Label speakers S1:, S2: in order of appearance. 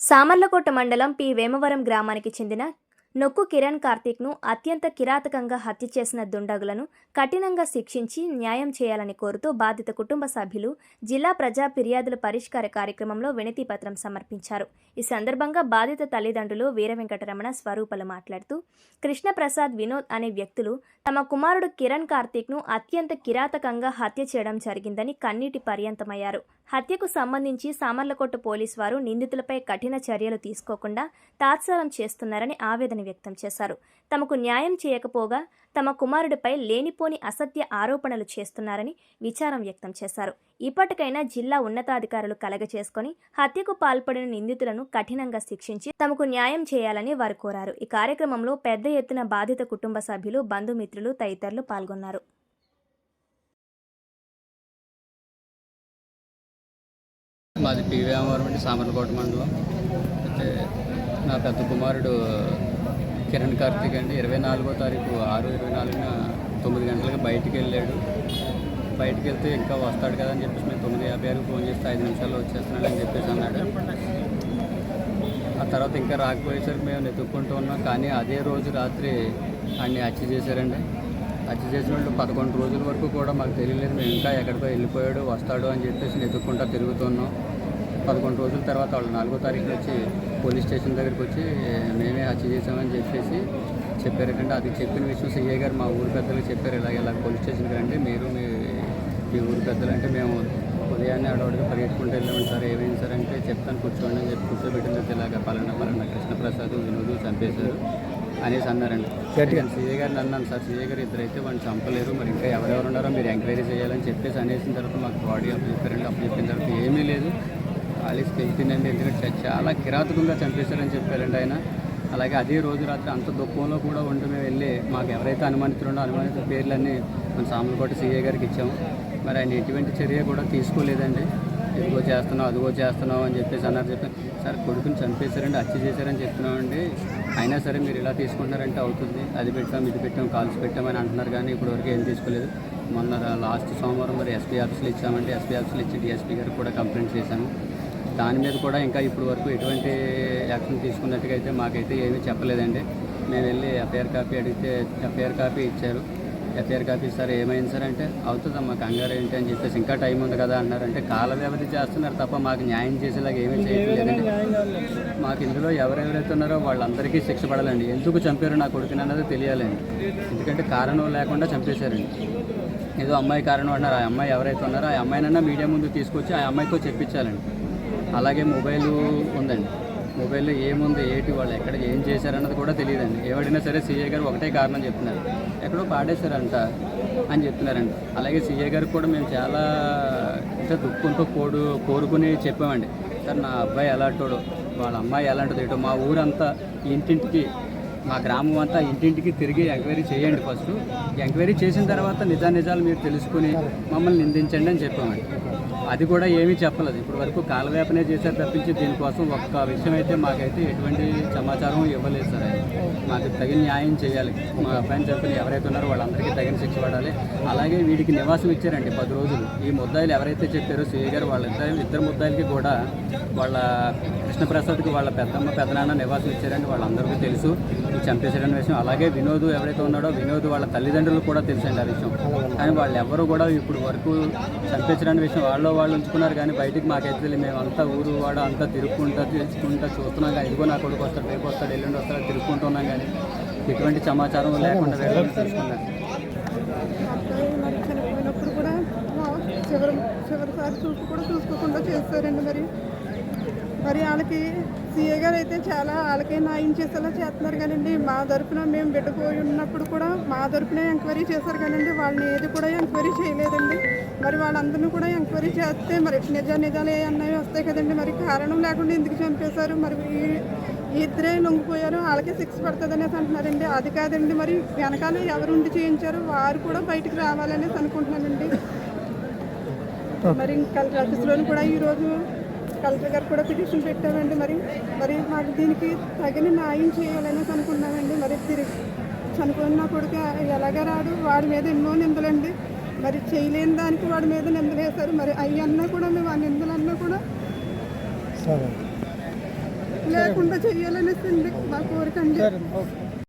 S1: సామర్లకోట మండలం పి వేమవరం గ్రామానికి చెందిన నొక్కు కిరణ్ కార్తీక్ను అత్యంత కిరాతకంగా హత్య చేసిన దుండగులను కఠినంగా శిక్షించి న్యాయం చేయాలని కోరుతూ బాధిత కుటుంబ సభ్యులు జిల్లా ప్రజా ఫిర్యాదుల పరిష్కార కార్యక్రమంలో వినతిపత్రం సమర్పించారు. ఈ సందర్భంగా బాధిత తల్లిదండ్రులు వీర వెంకటరమణ స్వరూపలు మాట్లాడుతూ కృష్ణప్రసాద్ వినోద్ అనే వ్యక్తులు తమ కుమారుడు కిరణ్ కార్తీక్ను అత్యంత కిరాతకంగా హత్య చేయడం జరిగిందని కన్నీటి పర్యంతమయ్యారు. హత్యకు సంబంధించి సామర్లకోట పోలీస్ వారు నిందితులపై కఠిన చర్యలు తీసుకోకుండా తాత్సారం చేస్తున్నారని ఆవేదన వ్యక్తం చేశారు. తమకు న్యాయం చేయకపోగా తమ కుమారుడిపై లేనిపోని అసత్య ఆరోపణలు చేస్తున్నారని విచారం వ్యక్తం చేశారు. ఇప్పటికైనా జిల్లా ఉన్నతాధికారులు కలగచేసుకుని హత్యకు పాల్పడిన నిందితులను కఠినంగా శిక్షించి తమకు న్యాయం చేయాలని వారు కోరారు. ఈ కార్యక్రమంలో పెద్ద ఎత్తున బాధిత కుటుంబ సభ్యులు బంధుమిత్రులు తదితరులు పాల్గొన్నారు.
S2: మాది పివిఎంఆర్ అంటే సామర్లకోట మండలం. అయితే నా పెద్ద కుమారుడు కిరణ్ కార్తిక్ అండి. ఇరవై నాలుగో తారీఖు ఆరు ఇరవై నాలుగున తొమ్మిది గంటలకు బయటికి వెళ్ళాడు. బయటికి వెళ్తే ఇంకా వస్తాడు కదా అని చెప్పేసి మేము తొమ్మిది యాభై ఆరుకు ఫోన్ చేస్తే ఐదు నిమిషాల్లో వచ్చేస్తున్నాడు అని చెప్పేసి అన్నాడు. ఆ తర్వాత ఇంకా రాకపోయేసరికి మేము వెతుక్కుంటూ ఉన్నాం. కానీ అదే రోజు రాత్రి ఆయన్ని హత్య చేశారండి. హత్య చేసిన వాళ్ళు పదకొండు రోజుల వరకు కూడా మాకు తెలియలేదు. మేము ఇంకా ఎక్కడికో వెళ్ళిపోయాడు వస్తాడు అని చెప్పేసి వెతుక్కుంటా తిరుగుతున్నాం. పదకొండు రోజుల తర్వాత వాళ్ళు నాలుగో తారీఖున వచ్చి పోలీస్ స్టేషన్ దగ్గరికి వచ్చి మేమే హత్య చేసామని చెప్పేసి చెప్పారు. కంటే అది చెప్పిన విషయం సిఐ గారు మా ఊరి పెద్దలకు చెప్పారు. ఇలాగ ఇలా పోలీస్ స్టేషన్కి రండి. మీరు మీ మీ ఊరి పెద్దలు అంటే మేము ఉదయాన్నే అడవాడిగా పరిగెట్టుకుంటూ వెళ్ళామని సార్. ఏమైంది సార్ అంటే చెప్తాను కూర్చోండి అని చెప్పి కూర్చోబెట్టిన ఇలాగ పలానా పలానా కృష్ణప్రసాద్ వినోద్ చంపేశారు అనేసి అన్నారండి. సీఏ గారిని అన్నాను సార్. సీఏ గారు ఇద్దరైతే వాడిని చంపలేరు. మరి ఇంకా ఎవరెవరు ఉన్నారో మీరు ఎంక్వైరీ చేయాలని చెప్పేసి అనేసిన తర్వాత మాకు బాడీ అప్పు చెప్పారండి అప్పు చెప్పిన తర్వాత ఏమీ లేదు ఆలిస్ వెళ్తుందండి ఎందుకంటే చాలా కిరాతకంగా చంపేశారని చెప్పారండి ఆయన. అలాగే అదే రోజు రాత్రి అంత దుఃఖంలో కూడా ఉండి మేము వెళ్ళి మాకు ఎవరైతే అనుమానితులుండో అనుమానిత పేర్లన్నీ మన సామలకోట సీఏ గారికి ఇచ్చాము. మరి ఆయన ఎటువంటి చర్య కూడా తీసుకోలేదండి. ఇదిగో చేస్తున్నావు అదిగో చేస్తున్నావు అని చెప్పేసి అన్నారు. చెప్పి సార్ కొడుకుని చంపేశారండి హత్య చేశారని చెప్తున్నామండి. అయినా సరే మీరు ఇలా తీసుకుంటున్నారంటే అవుతుంది. అది పెట్టాం ఇది పెట్టాం కాల్స్ పెట్టామని అంటున్నారు. కానీ ఇప్పటివరకు ఏం తీసుకోలేదు. మొన్న లాస్ట్ సోమవారం మరి ఎస్పీ ఆఫీసులు ఇచ్చామంటే ఎస్పీ ఆఫీసులు ఇచ్చి డిఎస్పీ గారికి కూడా కంప్లైంట్ చేశాను. దాని మీద కూడా ఇంకా ఇప్పటి వరకు ఎటువంటి యాక్షన్ తీసుకున్నట్టుగా అయితే మాకైతే ఏమీ చెప్పలేదండి. మేము వెళ్ళి ఎఫ్ఐఆర్ కాపీ అడిగితే ఎఫ్ఐఆర్ కాపీ ఇచ్చారు. ఎఫ్ఐఆర్ కాపీ సార్ ఏమైంది సార్ అంటే అవుతుందమ్మా కంగారు ఏంటి అని చెప్పేసి ఇంకా టైం ఉంది కదా అన్నారంటే కాల వ్యవధి చేస్తున్నారు తప్ప మాకు న్యాయం చేసేలాగా ఏమీ చేయట్లేదండి మాకు ఇందులో ఎవరెవరైతే ఉన్నారో వాళ్ళందరికీ శిక్ష పడాలండి. ఎందుకు చంపారు నా కొడుకుని అన్నది తెలియాలండి. ఎందుకంటే కారణం లేకుండా చంపేశారండి. ఏదో అమ్మాయి కారణం అన్నారు. ఆ అమ్మాయి ఎవరైతే ఉన్నారో ఆ అమ్మాయినన్నా మీడియా ముందు తీసుకొచ్చి ఆ అమ్మాయితో చెప్పించాలండి. అలాగే మొబైల్ ఉందండి. మొబైల్లో ఏముంది ఏంటి వాళ్ళు ఎక్కడ ఏం చేశారన్నది కూడా తెలియదండి. ఎవడైనా సరే సీఏ గారు ఒకటే కారణం చెప్తున్నారు. ఎక్కడో పాడేశారంట అని చెప్తున్నారండి. అలాగే సీఏ గారికి కూడా మేము చాలా అంటే దుఃఖంతో కోడు కోరుకుని చెప్పామండి. సార్ నా అబ్బాయి ఎలాంటోడు వాళ్ళ అమ్మాయి ఎలాంటిది ఏటో మా ఊరంతా ఇంటింటికి మా గ్రామం అంతా ఇంటింటికి తిరిగి ఎంక్వైరీ చేయండి ఫస్ట్. ఎంక్వైరీ చేసిన తర్వాత నిజా నిజాలు మీరు తెలుసుకుని మమ్మల్ని నిందించండి అని చెప్పామండి. అది కూడా ఏమీ చెప్పలేదు. ఇప్పటి వరకు కాలవేపనే చేశారు తప్పించి దీనికోసం ఒక్క విషయం అయితే మాకైతే ఎటువంటి సమాచారం ఇవ్వలేదు సార్. మాకు తగిన న్యాయం చేయాలి. మా అబ్బాయిని చెప్పిన ఎవరైతే ఉన్నారో వాళ్ళందరికీ తగిన శిక్ష పడాలి. అలాగే వీడికి నివాసం ఇచ్చారండి పది రోజులు. ఈ ముద్దాయిలు ఎవరైతే చెప్పారో సిఐ గారు వాళ్ళిద్దరు ఇద్దరు ముద్దాయిలకి కూడా వాళ్ళ కృష్ణప్రసాద్కి వాళ్ళ పెద్దమ్మ పెద్దనాన్న నివాసం ఇచ్చారండి వాళ్ళందరికీ తెలుసు. ఈ చంపేశారనే విషయం. అలాగే వినోద్ ఎవరైతే ఉన్నాడో వినోద్ వాళ్ళ తల్లిదండ్రులు కూడా తెలుసండి ఆ విషయం. కానీ వాళ్ళు ఎవరు కూడా ఇప్పుడు వరకు చంపేశారనే విషయం వాళ్ళు వాళ్ళు ఉంచుకున్నారు కానీ బయటికి మాకైతే తెలియదు. మేము అంతా ఊరు వాడ అంతా తిరుక్కుంటా తెలుసుకుంటా చూస్తున్నాం కానీ ఇదిగో నా కొడుకు వస్తాడు రేపు వస్తాడు ఎల్లుండి వస్తాడు తిరుక్కుంటున్నాం కానీ ఎటువంటి సమాచారం లేకుండా వెళ్ళి
S3: తెలుసుకున్నాను కూడా చివరి చివరిసారి చూపు కూడా చూసుకోకుండా చేస్తారండి మరి. మరి వాళ్ళకి సీఏ గారు అయితే చాలా వాళ్ళకే న్యాయం చేసేలా చేస్తున్నారు కానండి. మా తరపున మేము బిడ్డపోయి ఉన్నప్పుడు కూడా మా తరఫునే ఎంక్వైరీ చేశారు కానండి. వాళ్ళని ఏది కూడా ఎంక్వైరీ చేయలేదండి. మరి వాళ్ళందరినీ కూడా ఎంక్వైరీ చేస్తే మరి నిజ నిజాలు ఏ అన్నవి వస్తాయి కదండి. మరి కారణం లేకుండా ఎందుకు చంపేశారు? మరి ఈ- ఇద్దరే లొంగిపోయారు. వాళ్ళకే శిక్ష పడుతుంది అనేసి అంటున్నారండి. అది కాదండి. మరి వెనకాల ఎవరు ఉండి చేయించారు? వారు కూడా బయటికి రావాలనేసి అనుకుంటున్నానండి. మరి ఇంకా ఆఫీస్లోని కూడా ఈరోజు కలెక్టర్ గారు కూడా పిటిషన్ పెట్టామండి. మరి మరి మాకు దీనికి తగిన న్యాయం చేయాలనేసి అనుకున్నామండి. మరి తిరిగి చనిపోయిన కొడుకు ఎలాగ రాడు? వాడి మీద ఎన్నో నిందలండి. మరి చేయలేని దానికి వాడి మీద నిందలు వేశారు. మరి అవి అన్నా కూడా మేము ఆ నిందలన్నా కూడా లేకుండా చెయ్యాలనేసి అండి మా కోరిక అండి.
S4: సరే ఓకే.